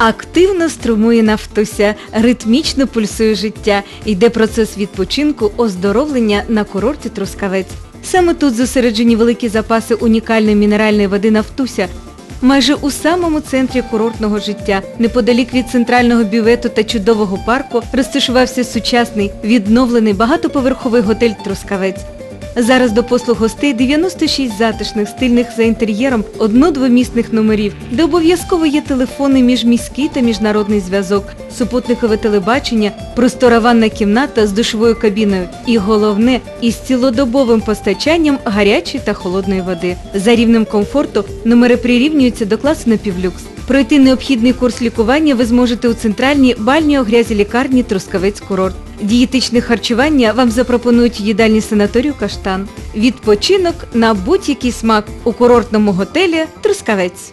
Активно струмує Нафтуся, ритмічно пульсує життя, йде процес відпочинку, оздоровлення на курорті Трускавець. Саме тут зосереджені великі запаси унікальної мінеральної води Нафтуся. Майже у самому центрі курортного життя, неподалік від центрального бювету та чудового парку, розташувався сучасний відновлений багатоповерховий готель Трускавець. Зараз до послуг гостей 96 затишних, стильних за інтер'єром, одно-двомісних номерів, де обов'язково є телефони міжміський та міжнародний зв'язок, супутникове телебачення, простора ванна кімната з душовою кабіною і головне із цілодобовим постачанням гарячої та холодної води. За рівнем комфорту номери прирівнюються до класу напівлюкс. Пройти необхідний курс лікування ви зможете у центральній бальній огрязі лікарні Трускавець курорт. Дієтичне харчування вам запропонують їдальні санаторію Каштан. Відпочинок на будь-який смак у курортному готелі Трускавець.